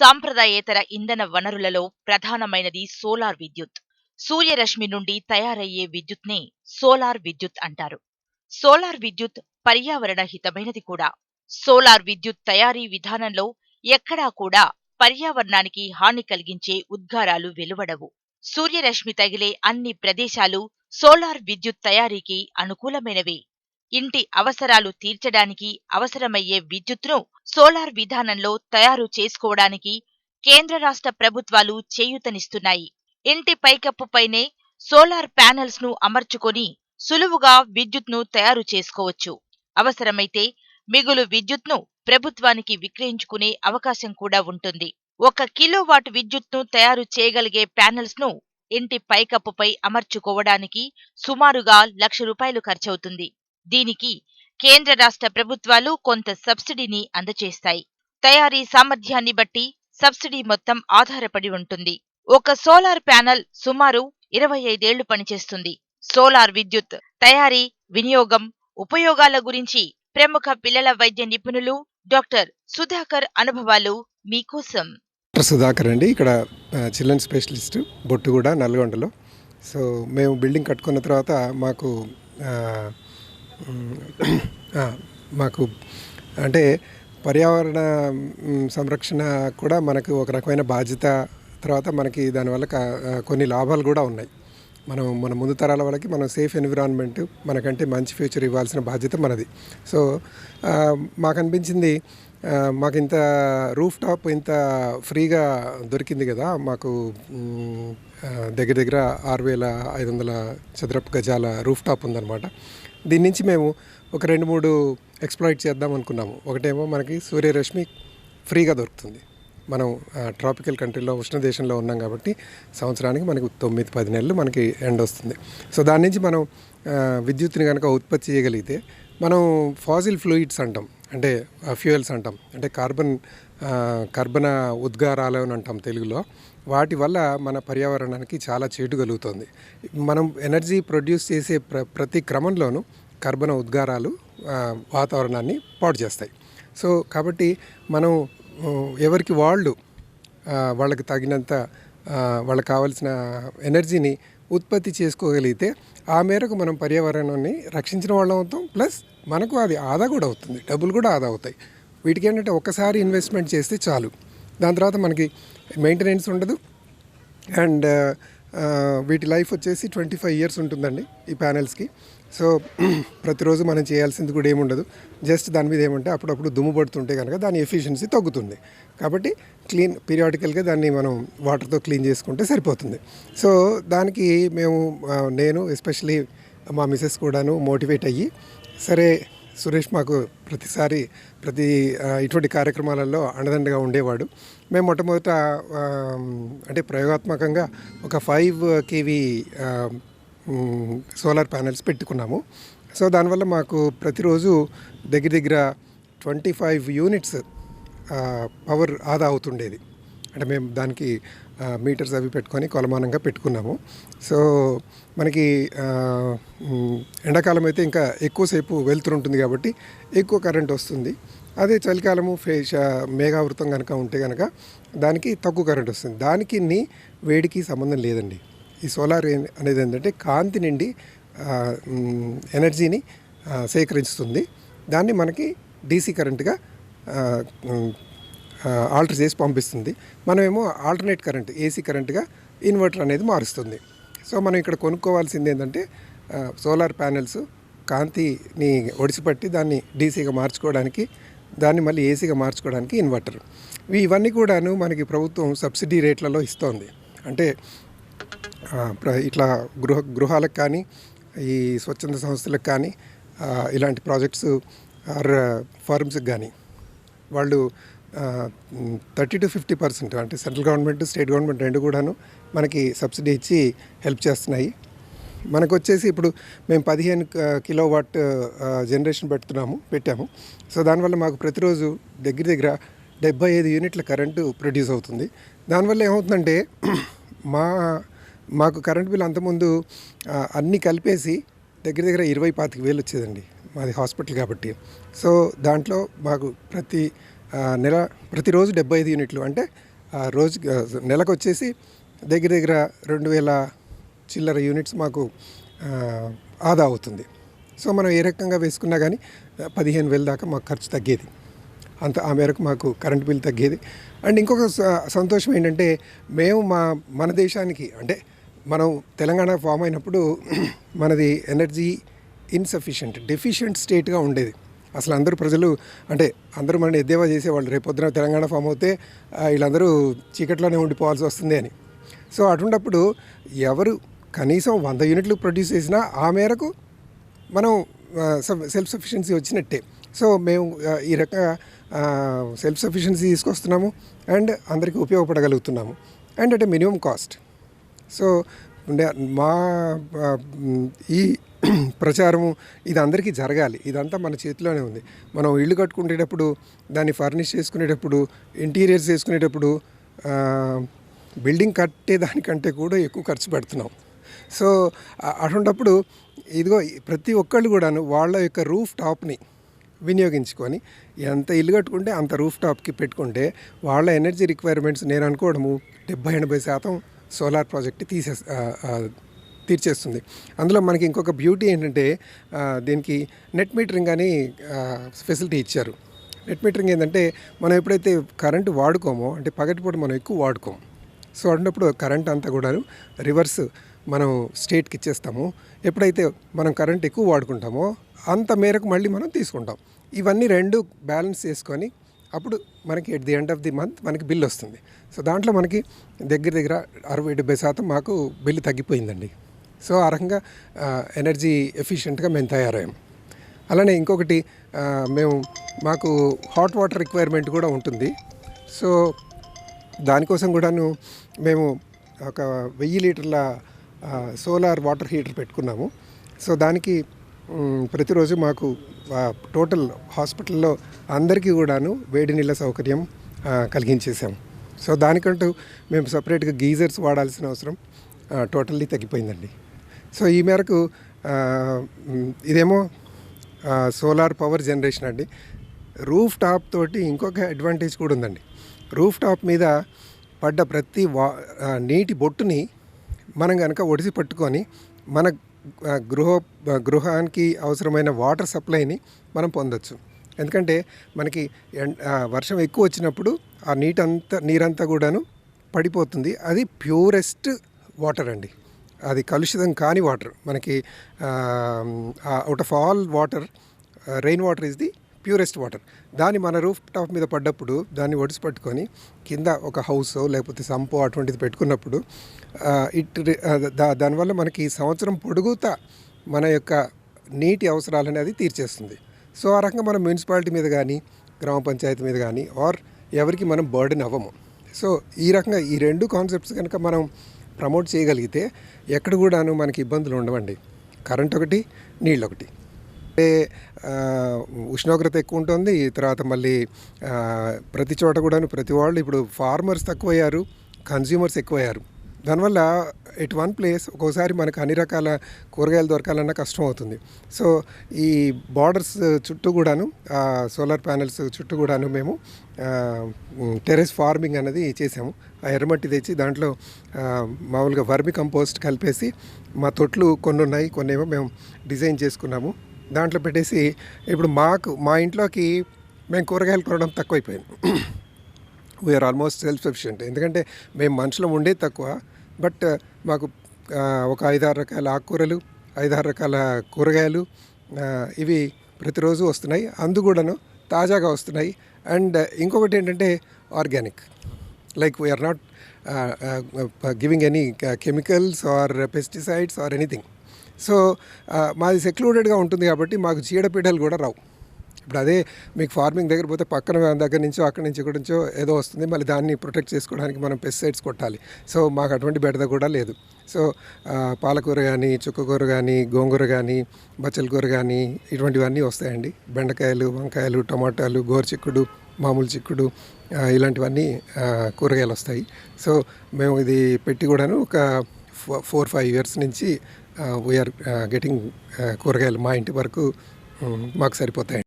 సాంప్రదాయేతర ఇంధన వనరులలో ప్రధానమైనది సోలార్ విద్యుత్. సూర్యరశ్మి నుండి తయారయ్యే విద్యుత్నే సోలార్ విద్యుత్ అంటారు. సోలార్ విద్యుత్ పర్యావరణ హితమైనది కూడా. సోలార్ విద్యుత్ తయారీ విధానంలో ఎక్కడా కూడా పర్యావరణానికి హాని కలిగించే ఉద్గారాలు వెలువడవు. సూర్యరశ్మి తగిలే అన్ని ప్రదేశాలు సోలార్ విద్యుత్ తయారీకి అనుకూలమైనవే. ఇంటి అవసరాలు తీర్చడానికి అవసరమయ్యే విద్యుత్ను సోలార్ విధానంలో తయారు చేసుకోవడానికి కేంద్ర రాష్ట్ర ప్రభుత్వాలు చేయూతనిస్తున్నాయి. ఇంటి పైకప్పుపైనే సోలార్ ప్యానెల్స్ను అమర్చుకొని సులువుగా విద్యుత్ను తయారు చేసుకోవచ్చు. అవసరమైతే మిగులు విద్యుత్ను ప్రభుత్వానికి విక్రయించుకునే అవకాశం కూడా ఉంటుంది. ఒక కిలోవాట్ విద్యుత్ను తయారు చేయగలిగే ప్యానెల్స్ను ఇంటి పైకప్పుపై అమర్చుకోవడానికి సుమారుగా లక్ష రూపాయలు ఖర్చవుతుంది. దీనికి కేంద్ర రాష్ట్ర ప్రభుత్వాలు కొంత సబ్సిడీని అందజేస్తాయి తయారీ సామర్థ్యాన్ని బట్టి సబ్సిడీ మొత్తం ఆధారపడి ఉంటుంది. ఒక సోలార్ ప్యానెల్ సుమారు ఇరవై ఐదేళ్ళు పనిచేస్తుంది. సోలార్ విద్యుత్ తయారీ వినియోగం ఉపయోగాల గురించి ప్రముఖ పిల్లల వైద్య నిపుణులు డాక్టర్ సుధాకర్ అనుభవాలు మీకోసం. డాక్టర్ సుధాకర్ అండి. ఇక్కడ చిల్డ్రన్ స్పెషలిస్ట్ బొట్టుగూడ నల్గొండలో. సో మేము బిల్డింగ్ కట్టుకున్న తర్వాత మాకు మాకు అంటే పర్యావరణ సంరక్షణ కూడా మనకు ఒక రకమైన బాధ్యత. తర్వాత మనకి దానివల్ల కా- కొన్ని లాభాలు కూడా ఉన్నాయి. మనం మన ముందు తరాల వాళ్ళకి మనం సేఫ్ ఎన్విరాన్మెంట్ మనకంటే మంచి ఫ్యూచర్ ఇవ్వాల్సిన బాధ్యత మనది. సో మాకు అనిపించింది మాకు ఇంత రూఫ్ టాప్ ఇంత ఫ్రీగా దొరికింది కదా మాకు దగ్గర దగ్గర ఆరు వేల ఐదు వందల చదరపు గజాల రూఫ్ టాప్ ఉందన్నమాట. దీని నుంచి మేము ఒక రెండు మూడు ఎక్స్ప్లాయిట్ చేద్దాం అనుకున్నాము. ఒకటేమో మనకి సూర్యరశ్మి ఫ్రీగా దొరుకుతుంది. మనం ట్రాపికల్ కంట్రీలో ఉష్ణ దేశంలో ఉన్నాం కాబట్టి సంవత్సరానికి మనకు తొమ్మిది పది నెలలు మనకి ఎండ్ వస్తుంది. సో దాని నుంచి మనం విద్యుత్ని కనుక ఉత్పత్తి చేయగలిగితే మనం ఫాజిల్ ఫ్లూయిడ్స్ అంటాం. అంటే ఫ్యూయల్స్ అంటాం. అంటే కార్బన్ కర్బన ఉద్గారాలు అని అంటాం తెలుగులో. వాటి వల్ల మన పర్యావరణానికి చాలా చేటు కలుగుతుంది. మనం ఎనర్జీ ప్రొడ్యూస్ చేసే ప్ర ప్రతి క్రమంలోనూ కర్బన ఉద్గారాలు వాతావరణాన్ని పాడు చేస్తాయి. సో కాబట్టి మనం ఎవరికి వాళ్ళు వాళ్ళకి తగినంత వాళ్ళకి కావాల్సిన ఎనర్జీని ఉత్పత్తి చేసుకోగలిగితే ఆ మేరకు మనం పర్యావరణాన్ని రక్షించిన వాళ్ళం అవుతాం. ప్లస్ మనకు అది ఆదా కూడా అవుతుంది. డబ్బులు కూడా ఆదా అవుతాయి. వీటికి ఏంటంటే ఒకసారి ఇన్వెస్ట్మెంట్ చేస్తే చాలు. దాని తర్వాత మనకి మెయింటెనెన్స్ ఉండదు. అండ్ వీటి లైఫ్ వచ్చేసి ట్వంటీ ఫైవ్ ఇయర్స్ ఉంటుందండి ఈ ప్యానెల్స్కి. సో ప్రతిరోజు మనం చేయాల్సింది కూడా ఏముండదు. జస్ట్ దాని మీద ఏమంటే అప్పుడప్పుడు దుమ్ము పడుతుంటే కనుక దాని ఎఫిషియన్సీ తగ్గుతుంది. కాబట్టి క్లీన్ పీరియాడికల్గా దాన్ని మనం వాటర్తో క్లీన్ చేసుకుంటే సరిపోతుంది. సో దానికి మేము నేను ఎస్పెషలీ మా మిసెస్ కూడాను మోటివేట్ అయ్యి సరే సురేష్ మాకు ప్రతిసారి ప్రతి ఇటువంటి కార్యక్రమాలలో అండదండగా ఉండేవాడు. మేము మొట్టమొదట అంటే ప్రయోగాత్మకంగా ఒక ఫైవ్ కేవీ సోలార్ ప్యానెల్స్ పెట్టుకున్నాము. సో దానివల్ల మాకు ప్రతిరోజు దగ్గర దగ్గర ట్వంటీ ఫైవ్ యూనిట్స్ పవర్ ఆదా అవుతుండేది. అంటే మేము దానికి మీటర్స్ అవి పెట్టుకొని కొలమానంగా పెట్టుకున్నాము. సో మనకి ఎండాకాలం అయితే ఇంకా ఎక్కువసేపు వెళ్తుంటుంది కాబట్టి ఎక్కువ కరెంట్ వస్తుంది. అదే చలికాలము ఫేష మేఘావృతం కనుక ఉంటే కనుక దానికి తక్కువ కరెంట్ వస్తుంది. దానికి నీ వేడికి సంబంధం లేదండి. ఈ సోలార్ అనేది ఏంటంటే కాంతి నుండి ఎనర్జీని ఆ, సేకరిస్తుంది దాన్ని మనకి డీసీ కరెంట్గా ఆల్టర్ చేసి పంపిస్తుంది. మనమేమో ఆల్టర్నేట్ కరెంట్ ఏసీ కరెంట్గా ఇన్వర్టర్ అనేది మారుస్తుంది. సో మనం ఇక్కడ కొనుక్కోవాల్సింది ఏంటంటే సోలార్ ప్యానెల్స్ కాంతిని ఒడిసిపట్టి దాన్ని డీసీగా మార్చుకోవడానికి దాన్ని మళ్ళీ ఏసీగా మార్చుకోవడానికి ఇన్వర్టర్ ఇవన్నీ కూడాను మనకి ప్రభుత్వం సబ్సిడీ రేట్లలో ఇస్తోంది. అంటే ప్ర- ఇట్లా గృహ గృహాలకు కానీ ఈ స్వచ్ఛంద సంస్థలకు కానీ ఇలాంటి ప్రాజెక్ట్స్ ఆర్ ఫార్మ్స్కి కానీ. వాళ్ళు థర్టీ టు ఫిఫ్టీ పర్సెంట్ అంటే సెంట్రల్ గవర్నమెంట్ స్టేట్ గవర్నమెంట్ రెండు కూడాను మనకి సబ్సిడీ ఇచ్చి హెల్ప్ చేస్తున్నాయి. మనకు వచ్చేసి ఇప్పుడు మేము పదిహేను కిలో వాట్ జనరేషన్ పెడుతున్నాము పెట్టాము. సో దానివల్ల మాకు ప్రతిరోజు దగ్గర దగ్గర డెబ్బై ఐదు యూనిట్ల కరెంటు ప్రొడ్యూస్ అవుతుంది. దానివల్ల ఏమవుతుందంటే మా మాకు కరెంట్ బిల్ అంతకుముందు అన్నీ కలిపేసి దగ్గర దగ్గర ఇరవై పాతిక వేలు వచ్చేదండి. మాది హాస్పిటల్ కాబట్టి. సో దాంట్లో మాకు ప్రతి నెల ప్రతిరోజు డెబ్బై ఐదు యూనిట్లు అంటే ఆ, రోజు నెలకు వచ్చేసి దగ్గర దగ్గర రెండు వేల చిల్లర యూనిట్స్ మాకు ఆదా అవుతుంది. సో మనం ఏ రకంగా వేసుకున్నా కానీ పదిహేను వేల దాకా మాకు ఖర్చు తగ్గేది. అంత ఆ మేరకు మాకు కరెంట్ బిల్ తగ్గేది. అండ్ ఇంకొక స- సంతోషం ఏంటంటే మేము మా మన దేశానికి అంటే మనం తెలంగాణ ఫామ్ అయినప్పుడు మనది ఎనర్జీ ఇన్సఫిషియంట్ డెఫిషియంట్ స్టేట్గా ఉండేది. అసలు అందరూ ప్రజలు అంటే అందరూ మన ఎద్దేవా చేసేవాళ్ళు. రేపొద్దున తెలంగాణ ఫామ్ అవుతే వీళ్ళందరూ చీకట్లోనే ఉండిపోవాల్సి వస్తుంది అని. సో అటువంటప్పుడు ఎవరు కనీసం వంద యూనిట్లు ప్రొడ్యూస్ చేసినా ఆ మేరకు మనం సెల్ఫ్ సఫిషియన్సీ వచ్చినట్టే. సో మేము ఈ రకంగా సెల్ఫ్ సఫిషియన్సీ తీసుకొస్తున్నాము అండ్ అందరికీ ఉపయోగపడగలుగుతున్నాము. And at minimum cost. So మా ఈ ప్రచారము ఇది అందరికీ జరగాలి. ఇదంతా మన చేతిలోనే ఉంది. మనం ఇల్లు కట్టుకునేటప్పుడు దాన్ని ఫర్నిష్ చేసుకునేటప్పుడు ఇంటీరియర్స్ చేసుకునేటప్పుడు బిల్డింగ్ కట్టేదానికంటే కూడా ఎక్కువ ఖర్చు పెడుతున్నాం. సో అటువంటప్పుడు ఇదిగో ప్రతి ఒక్కళ్ళు కూడాను వాళ్ళ యొక్క రూఫ్ టాప్ని వినియోగించుకొని ఎంత ఇల్లు కట్టుకుంటే అంత రూఫ్ టాప్కి పెట్టుకుంటే వాళ్ళ ఎనర్జీ రిక్వైర్మెంట్స్ నేను అనుకోవడము డెబ్బై ఎనభై శాతం సోలార్ ప్రాజెక్ట్ తీసే తీర్చేస్తుంది. అందులో మనకి ఇంకొక బ్యూటీ ఏంటంటే దీనికి నెట్ మీటరింగ్ అని ఫెసిలిటీ ఇచ్చారు. నెట్ మీటరింగ్ ఏంటంటే మనం ఎప్పుడైతే కరెంటు వాడుకోమో అంటే పగటిపూట మనం ఎక్కువ వాడుకోము సో అన్నప్పుడు కరెంట్ అంతా కూడాను రివర్స్ మనం స్టేట్కి ఇచ్చేస్తాము. ఎప్పుడైతే మనం కరెంట్ ఎక్కువ వాడుకుంటామో అంత మేరకు మళ్ళీ మనం తీసుకుంటాం. ఇవన్నీ రెండు బ్యాలెన్స్ చేసుకొని అప్పుడు మనకి at the end of the month మనకి బిల్ వస్తుంది. సో దాంట్లో మనకి దగ్గర దగ్గర అరవై డెబ్బై శాతం మాకు బిల్లు తగ్గిపోయిందండి. సో ఆ రకంగా ఎనర్జీ ఎఫిషియెంట్గా మేము తయారయ్యాం. అలానే ఇంకొకటి మేము మాకు హాట్ వాటర్ రిక్వైర్మెంట్ కూడా ఉంటుంది. సో దానికోసం కూడాను మేము ఒక వెయ్యి లీటర్ల సోలార్ వాటర్ హీటర్ పెట్టుకున్నాము. సో దానికి ప్రతిరోజు మాకు టోటల్ హాస్పిటల్లో అందరికీ కూడాను వేడి నీళ్ళ సౌకర్యం కలిగించేసాము సో దానికంటూ మేము సపరేట్గా గీజర్స్ వాడాల్సిన అవసరం టోటల్లీ తగ్గిపోయిందండి. సో ఈ మేరకు ఇదేమో సోలార్ పవర్ జనరేషన్ అండి. రూఫ్ టాప్ తోటి ఇంకొక అడ్వాంటేజ్ కూడా ఉందండి. రూఫ్ టాప్ మీద పడ్డ ప్రతి వా నీటి బొట్టుని మనం కనుక ఒడిసి పట్టుకొని మన గృహ గృహానికి అవసరమైన వాటర్ సప్లైని మనం పొందొచ్చు. ఎందుకంటే మనకి ఎన్- వర్షం ఎక్కువ వచ్చినప్పుడు ఆ నీటంతా నీరంతా కూడాను పడిపోతుంది. అది ప్యూరెస్ట్ వాటర్ అండి. అది కలుషితం కాని వాటర్. మనకి out of all water rain water is the purest water దాన్ని మన రూఫ్ టాప్ మీద పడ్డప్పుడు దాన్ని ఒడిసి పట్టుకొని కింద ఒక హౌస్ లేకపోతే సంపో అటువంటిది పెట్టుకున్నప్పుడు ఇట్ దానివల్ల మనకి సంవత్సరం పొడుగుతా మన యొక్క నీటి అవసరాలు అనేది తీర్చేస్తుంది. సో ఆ రకంగా మనం మున్సిపాలిటీ మీద కానీ గ్రామ పంచాయతీ మీద కానీ ఆర్ ఎవరికి మనం బర్డెన్ అవ్వము. సో ఈ రకంగా ఈ రెండు కాన్సెప్ట్స్ కనుక మనం ప్రమోట్ చేయగలిగితే ఎక్కడ కూడాను మనకి ఇబ్బందులు ఉండవండి. కరెంట్ ఒకటి నీళ్ళు ఒకటి. అంటే ఉష్ణోగ్రత ఎక్కువ ఉంటుంది తర్వాత మళ్ళీ ప్రతి చోట కూడాను ప్రతి వాళ్ళు ఇప్పుడు ఫార్మర్స్ తక్కువయ్యారు కన్జ్యూమర్స్ ఎక్కువయ్యారు. దానివల్ల ఎట్ వన్ ప్లేస్ ఒక్కోసారి మనకు అన్ని రకాల కూరగాయలు దొరకాలన్న కష్టం అవుతుంది. సో ఈ బార్డర్స్ చుట్టూ కూడాను సోలార్ ప్యానెల్స్ చుట్టూ కూడాను మేము టెరెస్ ఫార్మింగ్ అనేది చేసాము ఆ ఎర్రమట్టి తెచ్చి దాంట్లో మామూలుగా వర్మి కంపోస్ట్ కలిపేసి మా తొట్లు కొన్ని ఉన్నాయి కొన్ని ఏమో మేము డిజైన్ చేసుకున్నాము. దాంట్లో పెట్టేసి ఇప్పుడు మాకు మా ఇంట్లోకి మేము కూరగాయలు కొనడం తక్కువైపోయింది. వీఆర్ ఆల్మోస్ట్ సెల్ఫ్ సఫిషియంట్ ఎందుకంటే మేము మనుషులం ఉండేది తక్కువ. బట్ మాకు ఒక ఐదారు రకాల ఆకుకూరలు ఐదారు రకాల కూరగాయలు ఇవి ప్రతిరోజు వస్తున్నాయి. అందు కూడాను తాజాగా వస్తున్నాయి. అండ్ ఇంకొకటి ఏంటంటే organic. Like we are not giving any chemicals or pesticides or anything. So మాది సెక్లూడెడ్గా ఉంటుంది కాబట్టి మాకు చీడపీడలు కూడా రావు. ఇప్పుడు అదే మీకు ఫార్మింగ్ దగ్గర పోతే పక్కన దగ్గర నుంచో అక్కడి నుంచి ఇక్కడి నుంచో ఏదో వస్తుంది మళ్ళీ దాన్ని ప్రొటెక్ట్ చేసుకోవడానికి మనం పెస్టిసైడ్స్ కొట్టాలి. సో మాకు అటువంటి బెడద కూడా లేదు. సో పాలకూర కానీ చుక్కకూర కానీ గోంగూర కానీ బచ్చల కూర కానీ ఇటువంటివన్నీ వస్తాయండి. బెండకాయలు వంకాయలు టమాటాలు గోరుచిక్కుడు మామూలు చిక్కుడు ఇలాంటివన్నీ కూరగాయలు వస్తాయి. సో మేము ఇది పెట్టి కూడాను ఒక ఫోర్ ఫైవ్ ఇయర్స్ నుంచి వీఆర్ గెటింగ్ కూరగాయలు మా ఇంటి వరకు మాకు సరిపోతాయి